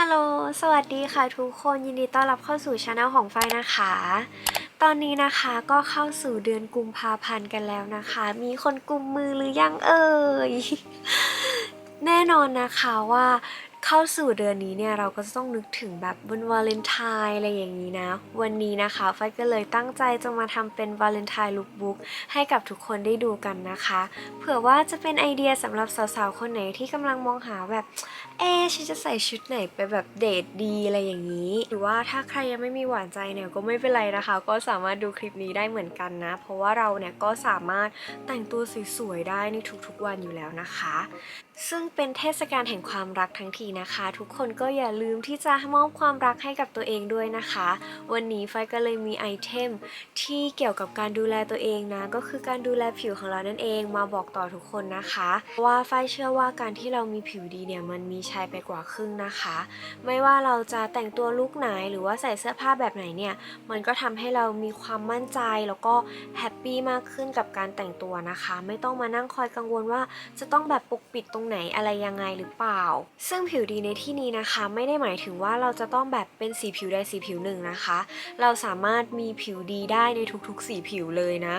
ฮัลโหล สวัสดีค่ะทุกคนยินดีต้อนรับเข้าสู่ช anel ของไฟนะคะ ตอนนี้นะคะก็เข้าสู่เดือนกุมภาพันธ์กันแล้วนะคะ มีคนกุมมือหรือยังเอ่ย แน่นอนนะคะว่า เข้าสู่เดือนนี้เนี่ยเราก็จะต้องนึกถึงแบบวันวาเลนไทน์อะไรอย่างนี้นะ วันนี้นะคะไฟก็เลยตั้งใจจะมาทำเป็นวาเลนไทน์ลุคบุ๊กให้กับทุกคนได้ดูกันนะคะ เผื่อว่าจะเป็นไอเดียสำหรับสาวๆ คนไหนที่กำลังมองหาแบบ เอ๊ฉันจะใส่ชุดไหนไปแบบเดทดีอะไรอย่างนี้ หรือว่าถ้าใครยังไม่มีหวานใจเนี่ยก็ไม่เป็นไรนะคะ ก็สามารถดูคลิปนี้ได้เหมือนกันนะ เพราะว่าเราเนี่ยก็สามารถแต่งตัวสวยๆได้ในทุกๆวันอยู่แล้วนะคะ ซึ่งเป็นเทศกาลแห่งความรักทั้งทีนะคะ ทุกคนก็อย่าลืมที่จะมอบความรักให้กับตัวเองด้วยนะคะ วันนี้ไฟก็เลยมีไอเทมที่เกี่ยวกับการดูแลตัวเองนะ ก็คือการดูแลผิวของเรานั่นเองมาบอกต่อทุกคนนะคะ ว่าไฟเชื่อว่าการที่เรามีผิวดีเนี่ยมันมีชัยไปกว่าครึ่งนะคะ ไม่ว่าเราจะแต่งตัวลุคไหนหรือว่าใส่เสื้อผ้าแบบไหนเนี่ยมันก็ทำให้เรามีความมั่นใจแล้วก็แฮปปี้มากขึ้นกับการแต่งตัวนะคะ ไม่ต้องมานั่งคอยกังวลว่าจะต้องแบบปกปิดตรงไหนอะไรยังไงหรือเปล่า ซึ่งผิวดีในที่นี้นะคะ ไม่ได้หมายถึงว่าเราจะต้องแบบเป็นสีผิวใดสีผิวหนึ่งนะคะ เราสามารถมีผิวดีได้ในทุกๆ สีผิวเลยนะ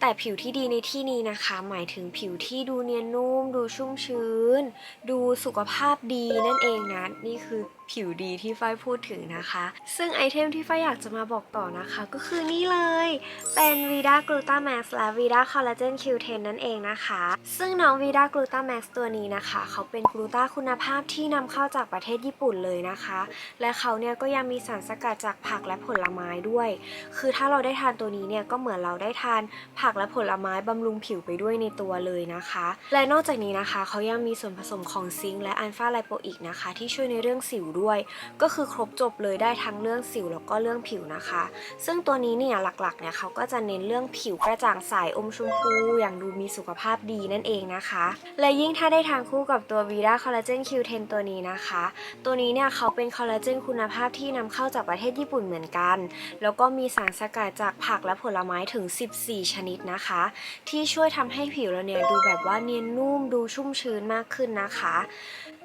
แต่ผิวที่ดีในที่นี้นะคะ หมายถึงผิวที่ดูเนียนนุ่ม ดูชุ่มชื้น ดูสุขภาพดีนั่นเองนะนี่คือ ผิวดีที่ฝ้ายพูดถึงนะคะ ซึ่งไอเทมที่ฝ้ายอยากจะมาบอกต่อนะคะ ก็คือนี่เลย เป็น Vida Glutamax และ Vida Collagen Q10 นั่นเองนะคะ ซึ่งน้อง Vida Glutamax ตัวนี้นะคะ เขาเป็นกลูตาคุณภาพที่นำเข้าจากประเทศญี่ปุ่นเลยนะคะ และเขาเนี่ยก็ยังมีสารสกัดจากผักและผลไม้ด้วย คือถ้าเราได้ทานตัวนี้เนี่ยก็เหมือนเราได้ทานผักและผลไม้บำรุงผิวไปด้วยในตัวเลยนะคะ และนอกจากนี้นะคะเขายังมีส่วนผสมของซิงค์และอัลฟาไลโปอิกนะคะ ที่ช่วยในเรื่องสิวด้วย ก็คือครบจบเลยได้ทั้งเรื่องสิวแล้วก็เรื่องผิวนะคะ ซึ่งตัวนี้เนี่ยหลักๆเนี่ยเขาก็จะเน้นเรื่องผิวกระจ่างใสอมชมพูอย่างดูมีสุขภาพดีนั่นเองนะคะ และยิ่งถ้าได้ทานคู่กับตัว Vida Collagen Q10 ตัวนี้นะคะ ตัวนี้เนี่ยเขาเป็นคอลลาเจนคุณภาพที่นำเข้าจากประเทศญี่ปุ่นเหมือนกัน แล้วก็มีสารสกัดจากผักและผลไม้ถึง 14 ชนิดนะคะ ที่ช่วยทำให้ผิวเราเนี่ยดูแบบว่าเนียนนุ่มดูชุ่มชื้นมากขึ้นนะคะ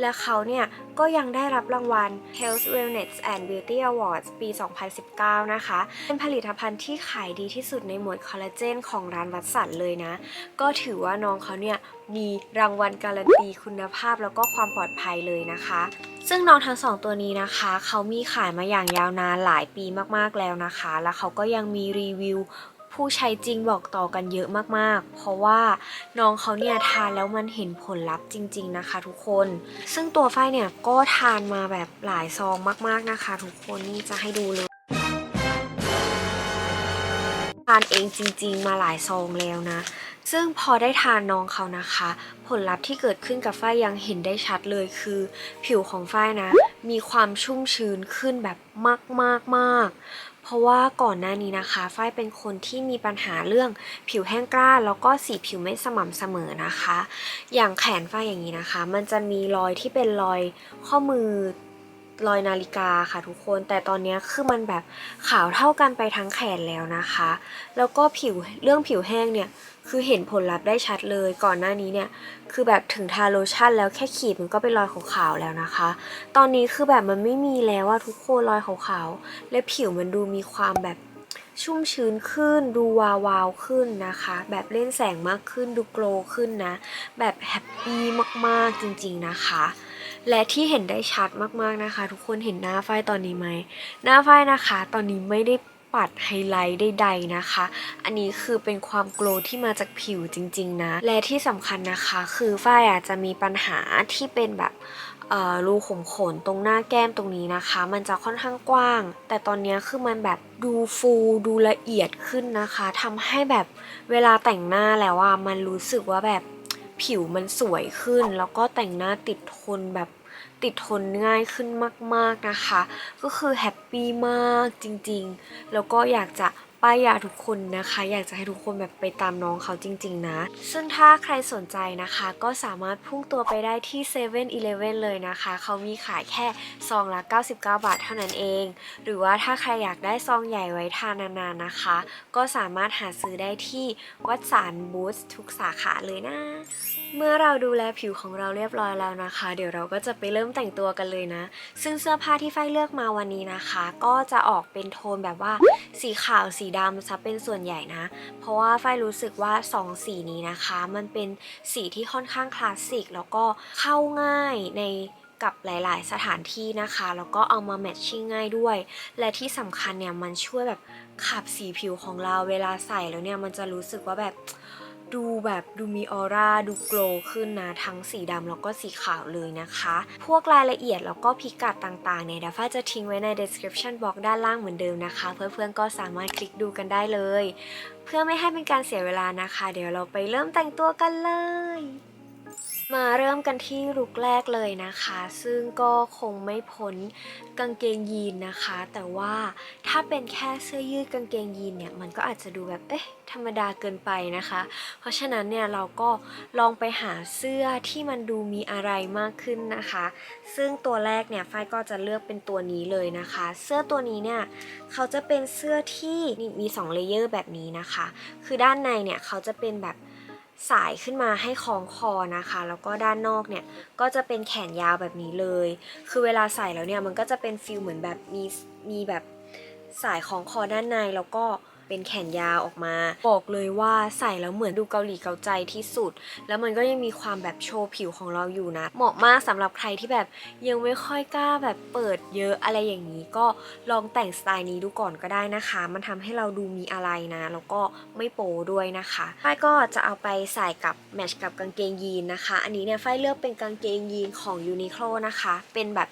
และเขาเนี่ยก็ยังได้รับรางวัล Health Wellness and Beauty Awards ปี 2019 นะคะ เป็นผลิตภัณฑ์ที่ขายดีที่สุดในหมวดคอลลาเจนของร้านวัดสันเลยนะ ก็ถือว่าน้องเขาเนี่ยมีรางวัลการันตีคุณภาพแล้วก็ความปลอดภัยเลยนะคะ ซึ่งน้องทั้งสองตัวนี้นะคะ เขามีขายมาอย่างยาวนานหลายปีมากๆแล้วนะคะ แล้วเขาก็ยังมีรีวิว ผู้ใช้จริงบอกต่อกันเยอะมากๆ เพราะว่าน้องเขาเนี่ยทานแล้วมันเห็นผลลัพธ์จริง ๆนะคะ ทุกคน ซึ่งตัวฝ้ายเนี่ยก็ทานมาแบบหลายซองมากๆนะคะ ทุกคนนี่จะให้ดูเลยทานเองจริง ๆ มาหลายซองแล้วนะ ซึ่งพอได้ทานน้องเขานะคะ ผลลัพธ์ที่เกิดขึ้นกับฝ้ายยังเห็นได้ชัดเลยคือ ผิวของฝ้ายนะ มีความชุ่มชื้นขึ้นแบบมากมากมากๆ เพราะว่าก่อนหน้านี้นะคะฝ้ายเป็นคนที่มีปัญหาเรื่องผิวแห้งกร้านแล้วก็สีผิวไม่สม่ำเสมอนะคะ อย่างแขนฝ้ายอย่างนี้นะคะ มันจะมีรอยที่เป็นรอยข้อมือ รอยนาฬิกาค่ะทุกคน แต่ตอนนี้คือมันแบบขาวเท่ากันไปทั้งแขนแล้วนะคะ แล้วก็ผิวเรื่องผิวแห้งเนี่ยคือเห็นผลลัพธ์ได้ชัดเลยก่อนหน้านี้เนี่ยคือแบบถึงทาโลชั่นแล้วแค่ขีดมันก็เป็นรอยขาวๆแล้วนะคะ ตอนนี้คือแบบมันไม่มีแล้วอะทุกคนรอยขาวๆและผิวมันดูมีความแบบชุ่มชื้นขึ้นดูวาวาวขึ้นนะคะ แบบเล่นแสงมากขึ้นดูโกลว์ขึ้นนะ แบบแฮปปี้มากๆจริงๆนะคะ และที่เห็นได้ชัดมากๆนะคะ ทุกคนเห็นหน้าฝ้ายตอนนี้ไหม หน้าฝ้ายนะคะ ตอนนี้ไม่ได้ปัดไฮไลท์ใดๆนะคะ อันนี้คือเป็นความโกลที่มาจากผิวจริง ๆ นะ และที่สำคัญนะคะ คือฝ้ายอาจจะมีปัญหาที่เป็นแบบรูขุมขนตรงหน้าแก้มตรงนี้นะคะ มันจะค่อนข้างกว้าง แต่ตอนนี้คือมันแบบดูฟูดูละเอียดขึ้นนะคะทำให้แบบเวลาแต่งหน้าแล้วอะมันรู้สึกว่าแบบ ผิวมันสวยขึ้น แล้วก็แต่งหน้าติดทนแบบติดทนง่ายขึ้นมาก ๆนะคะ ก็คือแฮปปี้มากจริงๆ แล้วก็อยากจะ ป้ายยาทุกคนนะคะ อยากจะให้ทุกคนแบบไปตามน้องเขาจริง ๆ นะ ซึ่งถ้าใครสนใจนะคะ ก็สามารถพุ่งตัวไปได้ที่7 e เ e ่ e อเลยนะคะ เขามีขายแค่ซองละ 99 บาทเท่านั้นเอง หรือว่าถ้าใครอยากได้ซองใหญ่ไว้ทานนานๆนะคะ ก็สามารถหาซื้อได้ที่วัดสารบูสทุกสาขาเลยนะ เมื่อเราดูแลผิวของเราเรียบร้อยแล้วนะคะ เดี๋ยวเราก็จะไปเริ่มแต่งตัวกันเลยนะ ซึ่งเสื้อผ้าที่ฝ้ายเลือกมาวันนี้นะคะ ก็จะออกเป็นโทนแบบว่าสีขาวสีดำซะเป็นส่วนใหญ่นะ เพราะว่าฝ้ายรู้สึกว่าสองสีนี้นะคะ มันเป็นสีที่ค่อนข้างคลาสสิก แล้วก็เข้าง่ายในกับหลาย ๆ สถานที่นะคะ แล้วก็เอามาแมทชิ่งง่ายด้วย และที่สำคัญเนี่ยมันช่วยแบบขับสีผิวของเราเวลาใส่แล้วเนี่ยมันจะรู้สึกว่าแบบ ดูแบบดูมีออร่าดูโกลว์ขึ้นนะทั้งสีดำแล้วก็สีขาวเลยนะคะ พวกรายละเอียดแล้วก็พิกัดต่างๆเนี่ยดาฟ้าจะทิ้งไว้ใน description box ด้านล่างเหมือนเดิมนะคะ เพื่อนๆก็สามารถคลิกดูกันได้เลย เพื่อไม่ให้เป็นการเสียเวลานะคะ เดี๋ยวเราไปเริ่มแต่งตัวกันเลย มาเริ่มกันที่ลุคแรกเลยนะคะ ซึ่งก็คงไม่พ้นกางเกงยีนนะคะ แต่ว่าถ้าเป็นแค่เสื้อยืดกางเกงยีนเนี่ยมันก็อาจจะดูแบบเอ๊ะธรรมดาเกินไปนะคะ เพราะฉะนั้นเนี่ยเราก็ลองไปหาเสื้อที่มันดูมีอะไรมากขึ้นนะคะ ซึ่งตัวแรกเนี่ยฝ้ายก็จะเลือกเป็นตัวนี้เลยนะคะ เสื้อตัวนี้เนี่ยเขาจะเป็นเสื้อที่นี่มี2เลเยอร์แบบนี้นะคะ คือด้านในเนี่ยเขาจะเป็นแบบ สายขึ้นมาให้คล้องคอนะคะ แล้วก็ด้านนอกเนี่ยก็จะเป็นแขนยาวแบบนี้เลย คือเวลาใส่แล้วเนี่ยมันก็จะเป็นฟิลเหมือนแบบมีมีแบบสายของคอด้านในแล้วก็ เป็นแขนยาวออกมา บอกเลยว่าใส่แล้วเหมือนดูเกาหลีเกาใจที่สุด แล้วมันก็ยังมีความแบบโชว์ผิวของเราอยู่นะ เหมาะมากสำหรับใครที่แบบยังไม่ค่อยกล้าแบบเปิดเยอะอะไรอย่างนี้ ก็ลองแต่งสไตล์นี้ดูก่อนก็ได้นะคะ มันทำให้เราดูมีอะไรนะ แล้วก็ไม่โปด้วยนะคะฝ้ายก็จะเอาไปใส่กับแมทช์กับกางเกงยีนนะคะ อันนี้เนี่ยฝ้ายเลือกเป็นกางเกงยีนของยูนิโคลนะคะ เป็นแบบ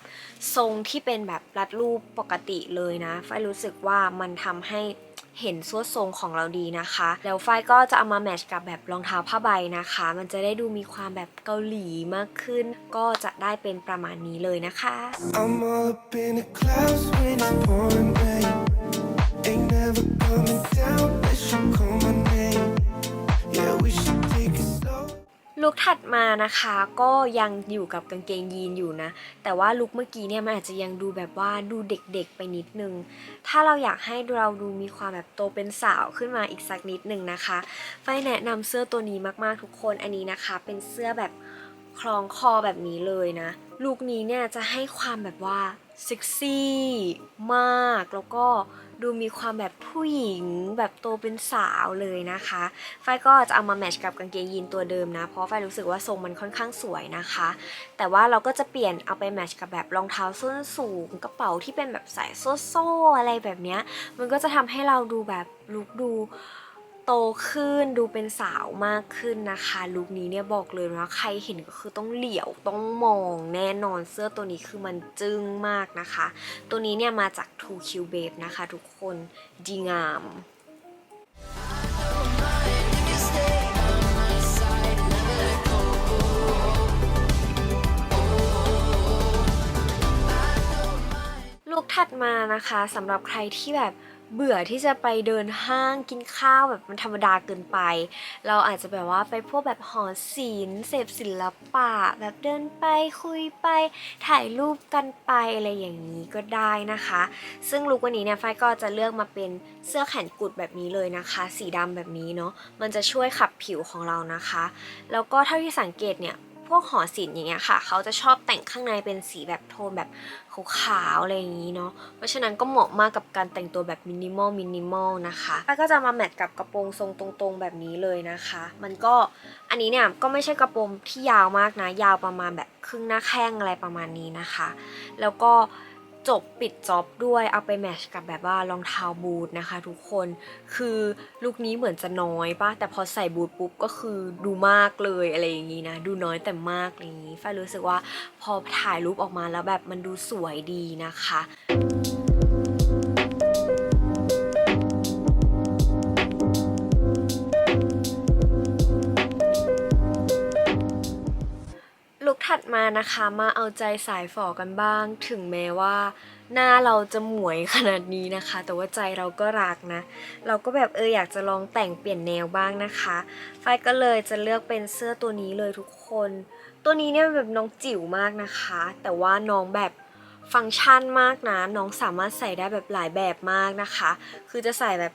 ทรงที่เป็นแบบรัดรูปปกติเลยนะฝ้ายรู้สึกว่ามันทำให้ เห็นส่วนทรงของเราดีนะคะ แล้วฝ้ายก็จะเอามาแมทช์กับแบบรองเท้าผ้าใบนะคะ มันจะได้ดูมีความแบบเกาหลีมากขึ้น ก็จะได้เป็นประมาณนี้เลยนะคะ I'm all up in the clouds when it's pouring rain. Ain't never coming down unless you come ลุคถัดมานะคะก็ยังอยู่กับกางเกงยีนอยู่นะ แต่ว่าลุคเมื่อกี้เนี่ยมันอาจจะยังดูแบบว่าดูเด็กๆไปนิดนึง ถ้าเราอยากให้เราดูมีความแบบโตเป็นสาวขึ้นมาอีกสักนิดนึงนะคะไฟแนะนำเสื้อตัวนี้มากๆทุกคนอันนี้นะคะ เป็นเสื้อแบบคล้องคอแบบนี้เลยนะลุคนี้เนี่ยจะให้ความแบบว่าเซ็กซี่มากแล้วก็ ดูมีความแบบผู้หญิงแบบโตเป็นสาวเลยนะคะฝ้ายก็จะเอามาแมทช์กับกางเกงยีนตัวเดิมนะ เพราะฝ้ายรู้สึกว่าทรงมันค่อนข้างสวยนะคะ แต่ว่าเราก็จะเปลี่ยนเอาไปแมทช์กับแบบรองเท้าส้นสูงกระเป๋าที่เป็นแบบสายโซ่ๆอะไรแบบเนี้ย มันก็จะทำให้เราดูแบบลุคดู โตขึ้นดูเป็นสาวมากขึ้นนะคะ ลุคนี้เนี่ยบอกเลยว่าใครเห็นก็คือต้องเหลียวต้องมองแน่นอนเสื้อตัวนี้คือมันจึ้งมากนะคะ ตัวนี้เนี่ยมาจาก2 Q Babe นะคะทุกคนดีงามลุกถัดมานะคะสำหรับใครที่แบบ เบื่อที่จะไปเดินห้างกินข้าวแบบมันธรรมดาเกินไป เราอาจจะแบบว่าไปพวกแบบหอศิลป์เสพศิลปะ แบบเดินไปคุยไปถ่ายรูปกันไปอะไรอย่างนี้ก็ได้นะคะ ซึ่งลุควันนี้เนี่ยฝ้ายก็จะเลือกมาเป็นเสื้อแขนกุดแบบนี้เลยนะคะ สีดำแบบนี้เนาะมันจะช่วยขับผิวของเรานะคะ แล้วก็เท่าที่สังเกตเนี่ย พวกหอศิลป์อย่างเงี้ยค่ะ เขาจะชอบแต่งข้างในเป็นสีแบบโทนแบบขาวๆอะไรอย่างนี้เนาะ เพราะฉะนั้นก็เหมาะมากกับการแต่งตัวแบบมินิมอลมินิมอลนะคะแล้วก็จะมาแมทกับกระโปรงทรงตรงๆแบบนี้เลยนะคะ มันก็อันนี้เนี่ยก็ไม่ใช่กระโปรงที่ยาวมากนะ ยาวประมาณแบบครึ่งหน้าแข้งอะไรประมาณนี้นะคะ แล้วก็ จบปิดจ็อบด้วยเอาไปแมชกับแบบว่ารองเท้าบูทนะคะ ทุกคนคือลุคนี้เหมือนจะน้อยปะแต่พอใส่บูทปุ๊บก็คือดูมากเลยอะไรอย่างนี้นะดูน้อยแต่มากอะไรอย่างนี้ฝ้ายรู้สึกว่าพอถ่ายรูปออกมาแล้วแบบมันดูสวยดีนะคะ ถัดมานะคะมาเอาใจสายฝอกันบ้าง ถึงแม้ว่า หน้าเราจะหมวยขนาดนี้นะคะ แต่ว่าใจเราก็รักนะ เราก็แบบเอออยากจะลองแต่งเปลี่ยนแนวบ้างนะคะฝ้ายก็เลยจะเลือกเป็นเสื้อตัวนี้เลยทุกคน ตัวนี้เนี่ยแบบน้องจิ๋วมากนะคะ แต่ว่าน้องแบบฟังก์ชันมากนะ น้องสามารถใส่ได้แบบหลายแบบมากนะคะ คือจะใส่แบบ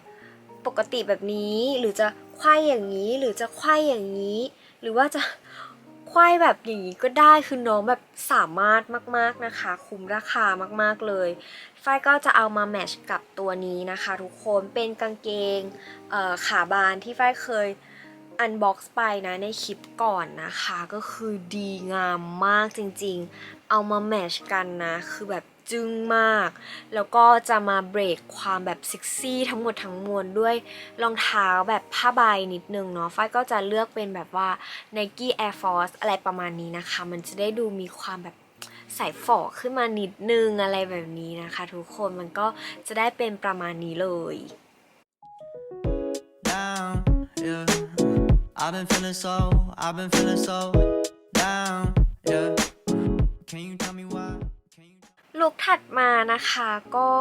ปกติแบบนี้ หรือจะไขว้อย่างนี้ หรือจะไขว้อย่างนี้ หรือว่าจะ ควายแบบอย่างนี้ก็ได้คือน้องแบบสามารถมากๆนะคะ คุ้มราคามากๆเลยฝ้ายก็จะเอามาแมชกับตัวนี้นะคะทุกคนเป็นกางเกงเขาบานที่ฝ้ายเคยอันบ็อกซ์ไปนะในคลิปก่อนนะคะ ก็คือดีงามมากจริงๆ เอามาแมชกันนะ คือแบบ จึ้งมาก แล้วก็จะมาเบรกความแบบเซ็กซี่ทั้งหมดทั้งมวลด้วยรองเท้าแบบผ้าใบนิดนึงเนาะฝ้ายก็จะเลือกเป็นแบบว่า Nike Air Force อะไรประมาณนี้นะคะ มันจะได้ดูมีความแบบใส่ฝอขึ้นมานิดนึงอะไรแบบนี้นะคะ ทุกคนมันก็จะได้เป็นประมาณนี้เลย down, yeah. I've been feeling so, I've been feeling so down, yeah. Can you ลุคถัดมานะคะก็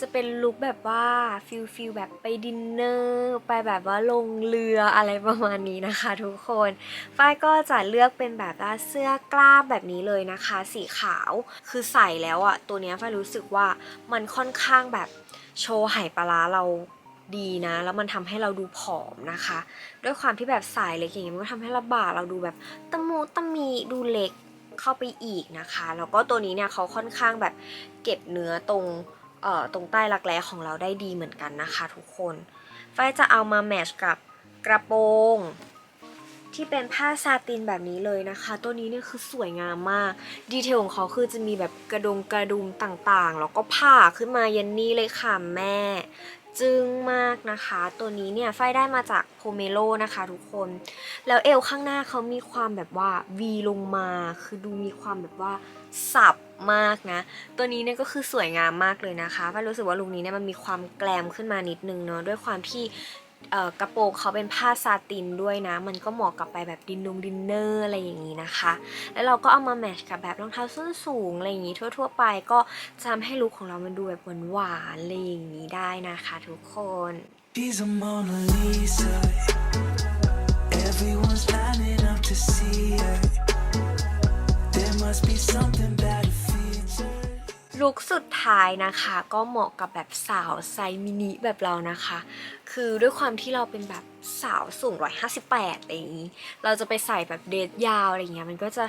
จะเป็นลุคแบบว่าฟิลฟิลแบบไปดินเนอร์ไปแบบว่าลงเรืออะไรประมาณนี้นะคะทุกคนฝ้ายก็จะเลือกเป็นแบบว่าเสื้อกล้ามแบบนี้เลยนะคะ สีขาวคือใส่แล้วอะตัวเนี้ยฝ้ายรู้สึกว่ามันค่อนข้างแบบโชว์ไหปลาร้าเราดีนะแล้วมันทำให้เราดูผอมนะคะ ด้วยความที่แบบสายเล็กอย่างเงี้ยมันก็ทำให้ระบาเราดูแบบตะมูตะมีดูเล็ก เข้าไปอีกนะคะ แล้วก็ตัวนี้เนี่ยเขาค่อนข้างแบบเก็บเนื้อตรงเอ่อตรงใต้รักแร้ของเราได้ดีเหมือนกันนะคะทุกคนฝ้ายจะเอามาแมชกับกระโปรงที่เป็นผ้าซาตินแบบนี้เลยนะคะ ตัวนี้เนี่ยคือสวยงามมาก ดีเทลของเขาคือจะมีแบบกระดงกระดุมต่างๆ แล้วก็ผ่าขึ้นมายันนี่เลยค่ะแม่ จึ้งมากนะคะ ตัวนี้เนี่ยไฟได้มาจากโพเมโลนะคะทุกคน แล้วเอวข้างหน้าเขามีความแบบว่า V ลงมา คือดูมีความแบบว่าสับมากนะ ตัวนี้เนี่ยก็คือสวยงามมากเลยนะคะไฟรู้สึกว่าลุคนี้เนี่ยมันมีความแกลมขึ้นมานิดนึงเนาะด้วยความที่ เอ่อกระโปรงเขาเป็นผ้าซาตินด้วยนะ มันก็เหมาะกับไปแบบดินนุงดินเนอร์อะไรอย่างนี้นะคะ แล้วเราก็เอามาแมทช์กับแบบรองเท้าส้นสูงอะไรอย่างนี้ทั่ว ๆ ไปก็จะทำให้ลุคของเรามันดูแบบหวานๆอะไรอย่างนี้ได้นะคะทุกคน She's a Mona Lisa. Everyone's lining up to see her. ลุคสุดท้ายนะคะ ก็เหมาะกับแบบสาวไซส์มินิแบบเรานะคะ คือด้วยความที่เราเป็นแบบสาวสูง 158อะไรอย่างนี้ เราจะไปใส่แบบเดทยาวอะไรเงี้ยมันก็จะ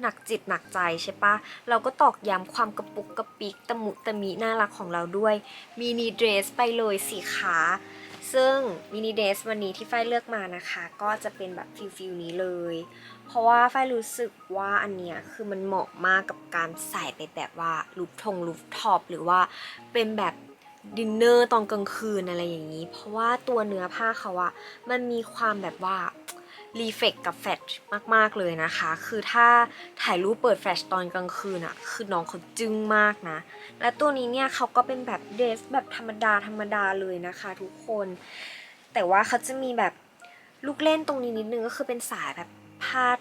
หนักจิตหนักใจใช่ปะเราก็ตอกย้ำความกระปุกกระปิกตะมุตะมิน่ารักของเราด้วยมินิเดรสไปเลยสีขา ซึ่งมินิเดสวันนี้ที่ฝ้ายเลือกมานะคะ ก็จะเป็นแบบฟิลฟิลนี้เลย เพราะว่าฝ้ายรู้สึกว่าอันเนี้ยคือมันเหมาะมากกับการใส่ไปแบบว่าลูฟทงลูฟท็อปหรือว่าเป็นแบบดินเนอร์ตอนกลางคืนอะไรอย่างนี้ เพราะว่าตัวเนื้อผ้าเขาอะมันมีความแบบว่า รีเฟกกับแฟลชมาก ๆ เลยนะคะ คือถ้าถ่ายรูปเปิดแฟลชตอนกลางคืนอะคือน้องเขาจึ้งมากนะ และตัวนี้เนี่ยเขาก็เป็นแบบเดรสแบบธรรมดาธรรมดาเลยนะคะทุกคน แต่ว่าเขาจะมีแบบลูกเล่นตรงนี้นิดนึงก็คือเป็นสายแบบพาด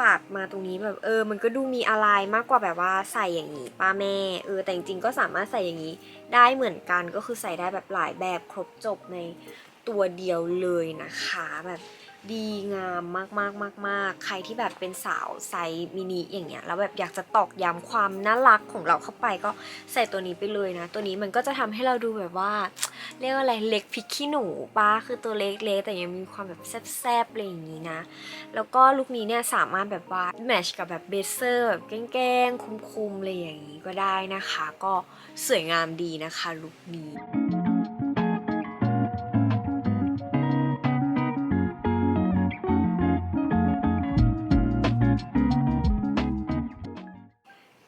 ปาดมาตรงนี้แบบเออ มันก็ดูมีอะไรมากกว่าแบบว่าใส่อย่างนี้ป้าแม่เออแต่จริงๆก็สามารถใส่อย่างนี้ได้เหมือนกันก็คือใส่ได้แบบหลายแบบครบจบในตัวเดียวเลยนะคะแบบ ดีงามมากๆมากๆใครที่แบบเป็นสาวไซส์มินิอย่างเงี้ยแล้วแบบอยากจะตอกย้ำความน่ารักของเราเข้าไปก็ใส่ตัวนี้ไปเลยนะ ตัวนี้มันก็จะทำให้เราดูแบบว่า เรียกว่าอะไรเล็กพริกขี้หนูป้าคือตัวเล็กๆแต่ยังมีความแบบแซบๆอะไรอย่างนี้นะ แล้วก็ลุคนี้เนี่ยสามารถแบบว่าแมทชกับแบบเบเซอร์แบบแกล้งๆ คุ้มๆอะไรอย่างนี้ก็ได้นะคะ ก็สวยงามดีนะคะลุคนี้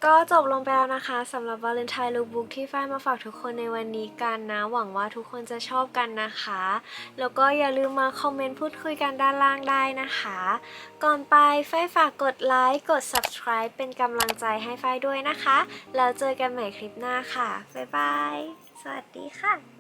ก็จบลงไปแล้วนะคะสำหรับวาเลนไทน์ลุคบุ๊กที่ฝ้ายมาฝากทุกคนในวันนี้กันนะ หวังว่าทุกคนจะชอบกันนะคะ แล้วก็อย่าลืมมาคอมเมนต์พูดคุยกันด้านล่างได้นะคะ ก่อนไปฝ้ายฝากกดไลค์กด subscribe เป็นกำลังใจให้ฝ้ายด้วยนะคะ แล้วเจอกันใหม่คลิปหน้าค่ะ บ๊ายบาย สวัสดีค่ะ